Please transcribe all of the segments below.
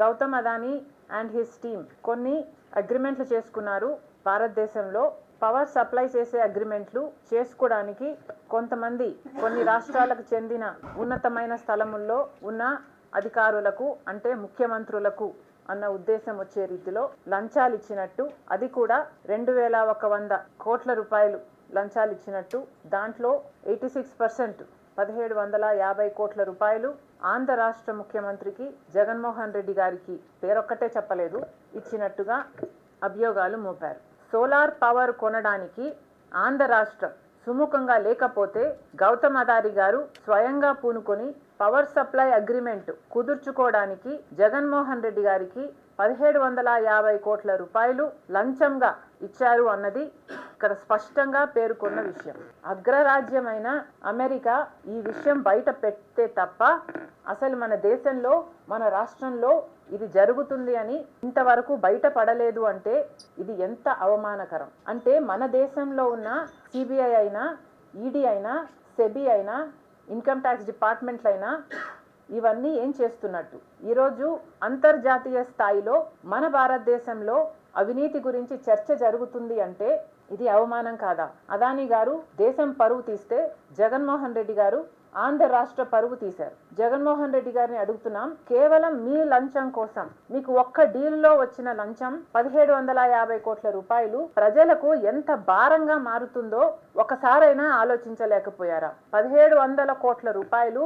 Gautam Adani and his team కొన్ని అగ్రిమెంట్లు చేసుకున్నారు. భారతదేశంలో పవర్ సప్లై చేసే అగ్రిమెంట్లు చేసుకోవడానికి కొంతమంది కొన్ని రాష్ట్రాలకు చెందిన ఉన్నతమైన స్థలముల్లో ఉన్న అధికారులకు అంటే ముఖ్యమంత్రులకు అన్న ఉద్దేశం వచ్చే రీతిలో లంచాలు ఇచ్చినట్టు అది కూడా రెండు వేల ఒక వంద కోట్ల రూపాయలు లంచాలు ఇచ్చినట్టు దాంట్లో ఎయిటీ సిక్స్ పర్సెంట్ పదిహేడు వందల యాభై కోట్ల రూపాయలు ఆంధ్ర రాష్ట్ర ముఖ్యమంత్రికి జగన్మోహన్ రెడ్డి గారికి పేరొక్కటే చెప్పలేదు. ఇచ్చినట్టుగా అభియోగాలు మోపారు. సోలార్ పవర్ కొనడానికి ఆంధ్ర రాష్ట్రం సుముఖంగా లేకపోతే గౌతమ్ అదారి గారు స్వయంగా పూనుకొని పవర్ సప్లై అగ్రిమెంట్ కుదుర్చుకోవడానికి జగన్మోహన్ రెడ్డి గారికి పదిహేడు వందల యాభై కోట్ల రూపాయలు లంచంగా ఇచ్చారు అన్నది ఇక్కడ స్పష్టంగా పేర్కొన్న విషయం. అగ్రరాజ్యమైన అమెరికా ఈ విషయం బయట పెడితే తప్ప అసలు మన దేశంలో మన రాష్ట్రంలో ఇది జరుగుతుంది అని ఇంతవరకు బయటపడలేదు అంటే ఇది ఎంత అవమానకరం? అంటే మన దేశంలో ఉన్న సిబిఐ అయినా ఈడీ అయినా సెబీ అయినా ఇన్కమ్ ట్యాక్స్ డిపార్ట్మెంట్లు అయినా ఇవన్నీ ఏం చేస్తున్నట్టు? ఈరోజు అంతర్జాతీయ స్థాయిలో మన భారతదేశంలో అవినీతి గురించి చర్చ జరుగుతుంది అంటే ఇది అవమానం కాదా? అదానీ గారు దేశం పరువు తీస్తే జగన్మోహన్ రెడ్డి గారు ఆంధ్ర రాష్ట్ర పరువు తీశారు. జగన్మోహన్ రెడ్డి గారిని అడుగుతున్నాం కేవలం మీ లంచం కోసం మీకు ఒక్క డీల్లో వచ్చిన లంచం పదిహేడు వందల యాభై కోట్ల రూపాయలు ప్రజలకు ఎంత భారంగా మారుతుందో ఒకసారైనా ఆలోచించలేకపోయారా? పదిహేడు వందల కోట్ల రూపాయలు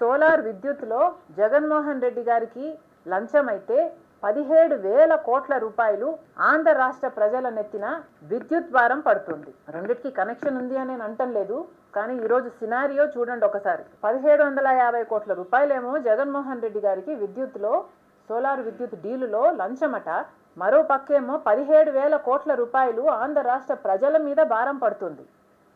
సోలార్ విద్యుత్లో జగన్మోహన్ రెడ్డి గారికి లంచం అయితే పదిహేడు వేల కోట్ల రూపాయలు ఆంధ్ర రాష్ట్ర ప్రజల నెత్తిన విద్యుత్ భారం పడుతుంది. రెండిటికి కనెక్షన్ ఉంది అని నేను అంటం లేదు కానీ ఈరోజు సినారియో చూడండి ఒకసారి. పదిహేడు వందల యాభై కోట్ల రూపాయలేమో జగన్మోహన్ రెడ్డి గారికి విద్యుత్లో సోలార్ విద్యుత్ డీలులో లంచమట. మరో పక్కేమో పదిహేడు వేల కోట్ల రూపాయలు ఆంధ్ర రాష్ట్ర ప్రజల మీద భారం పడుతుంది.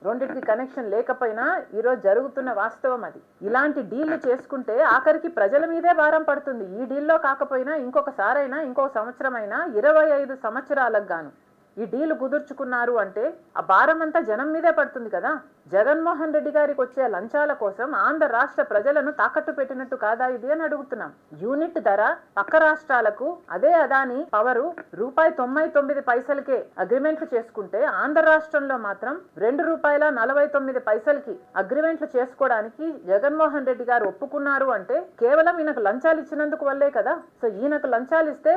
రెండింటికి కనెక్షన్ లేకపోయినా ఈరోజు జరుగుతున్న వాస్తవం అది. ఇలాంటి డీల్లు చేసుకుంటే ఆఖరికి ప్రజల మీదే భారం పడుతుంది. ఈ డీల్లో కాకపోయినా ఇంకొకసారైనా ఇంకో సంవత్సరం అయినా ఇరవై ఐదు సంవత్సరాలకు గాను. ఈ డీలు కుదుర్చుకున్నారు అంటే ఆ భారం అంతా జనం మీదే పడుతుంది కదా? జగన్మోహన్ రెడ్డి గారికి వచ్చే లంచాల కోసం ఆంధ్ర రాష్ట్ర ప్రజలను తాకట్టు పెట్టినట్టు కాదా ఇది అని అడుగుతున్నాం. యూనిట్ ధర పక్క రాష్ట్రాలకు అదే అదాని పవరు రూపాయి తొంభై తొమ్మిది పైసలకే అగ్రిమెంట్లు చేసుకుంటే ఆంధ్ర రాష్ట్రంలో మాత్రం రెండు రూపాయల నలభై తొమ్మిది పైసలకి అగ్రిమెంట్లు చేసుకోవడానికి జగన్మోహన్ రెడ్డి గారు ఒప్పుకున్నారు అంటే కేవలం ఈయనకు లంచాలు ఇచ్చినందుకు వల్లే కదా? సో ఈయనకు లంచాలు ఇస్తే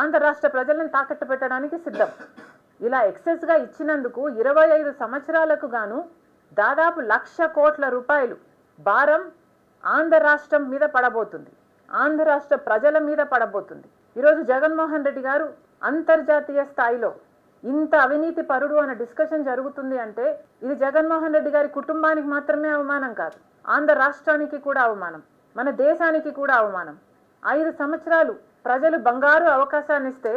ఆంధ్ర రాష్ట్ర ప్రజలను తాకట్టు పెట్టడానికి సిద్ధం. ఇలా ఎక్సెస్గా ఇచ్చినందుకు ఇరవై ఐదు సంవత్సరాలకు గాను దాదాపు లక్ష కోట్ల రూపాయలు భారం ఆంధ్ర రాష్ట్రం మీద పడబోతుంది. ఆంధ్ర రాష్ట్ర ప్రజల మీద పడబోతుంది. ఈరోజు జగన్మోహన్ రెడ్డి గారు అంతర్జాతీయ స్థాయిలో ఇంత అవినీతి పరుడు అనే డిస్కషన్ జరుగుతుంది అంటే ఇది జగన్మోహన్ రెడ్డి గారి కుటుంబానికి మాత్రమే అవమానం కాదు. ఆంధ్ర రాష్ట్రానికి కూడా అవమానం. మన దేశానికి కూడా అవమానం. ఐదు సంవత్సరాలు ప్రజలు బంగారు అవకాశాన్ని ఇస్తే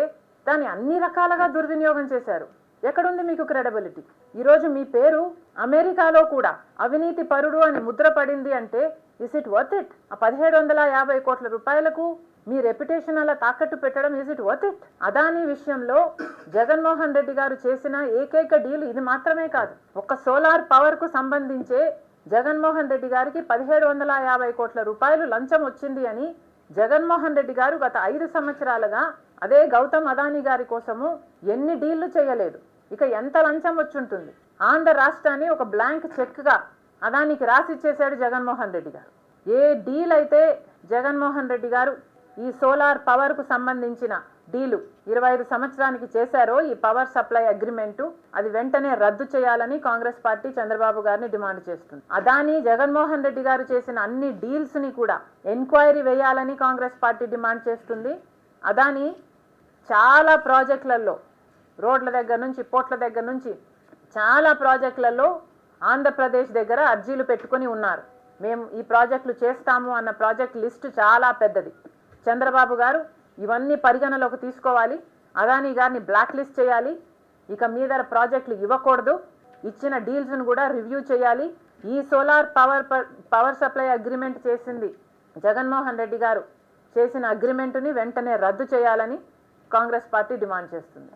దాన్ని అన్ని రకాలుగా దుర్వినియోగం చేశారు. ఎక్కడుంది మీకు క్రెడబిలిటీ? ఈరోజు మీ పేరు అమెరికాలో కూడా అవినీతి పరుడు అని ముద్ర పడింది అంటే ఇస్ ఇట్ వర్త్ ఇట్ ఆ పదిహేడు వందల యాభై కోట్ల రూపాయలకు మీ రెప్యుటేషన్ అలా తాకట్టు పెట్టడం is it worth it Adani విషయంలో జగన్మోహన్ రెడ్డి గారు చేసిన ఏకైక డీల్ ఇది మాత్రమే కాదు. ఒక సోలార్ పవర్కు సంబంధించే జగన్మోహన్ రెడ్డి గారికి పదిహేడు వందల యాభై కోట్ల రూపాయలు లంచం వచ్చింది అని జగన్మోహన్ రెడ్డి గారు గత ఐదు సంవత్సరాలుగా అదే గౌతమ్ అదానీ గారి కోసము ఎన్ని డీళ్ళు చేయలేదు. ఇక ఎంత లంచం వచ్చుంటుంది? ఆంధ్ర రాష్ట్రాన్ని ఒక బ్లాంక్ చెక్గా అదానికి రాసిచ్చేశాడు జగన్మోహన్ రెడ్డి గారు. ఏ డీల్ అయితే జగన్మోహన్ రెడ్డి గారు ఈ సోలార్ పవర్కు సంబంధించిన డీలు. ఇరవై ఐదు సంవత్సరానికి చేశారో ఈ పవర్ సప్లై అగ్రిమెంటు. అది వెంటనే రద్దు చేయాలని కాంగ్రెస్ పార్టీ చంద్రబాబు గారిని డిమాండ్ చేస్తుంది. అదాని జగన్మోహన్ రెడ్డి గారు చేసిన అన్ని డీల్స్ని కూడా ఎంక్వైరీ వేయాలని కాంగ్రెస్ పార్టీ డిమాండ్ చేస్తుంది. అదాని చాలా ప్రాజెక్టులలో రోడ్ల దగ్గర నుంచి పోట్ల దగ్గర నుంచి చాలా ప్రాజెక్టులలో ఆంధ్రప్రదేశ్ దగ్గర అర్జీలు పెట్టుకొని ఉన్నారు. మేము ఈ ప్రాజెక్టులు చేస్తాము అన్న ప్రాజెక్ట్ లిస్టు చాలా పెద్దది. చంద్రబాబు గారు ఇవన్నీ పరిగణలోకి తీసుకోవాలి. అదానీ గారిని బ్లాక్ లిస్ట్ చేయాలి. ఇక మీద ప్రాజెక్టులు ఇవ్వకూడదు. ఇచ్చిన డీల్స్ను కూడా రివ్యూ చేయాలి. ఈ solar power power supply agreement చేసింది జగన్మోహన్ రెడ్డి గారు. చేసిన అగ్రిమెంటుని వెంటనే రద్దు చేయాలని కాంగ్రెస్ పార్టీ డిమాండ్ చేస్తుంది.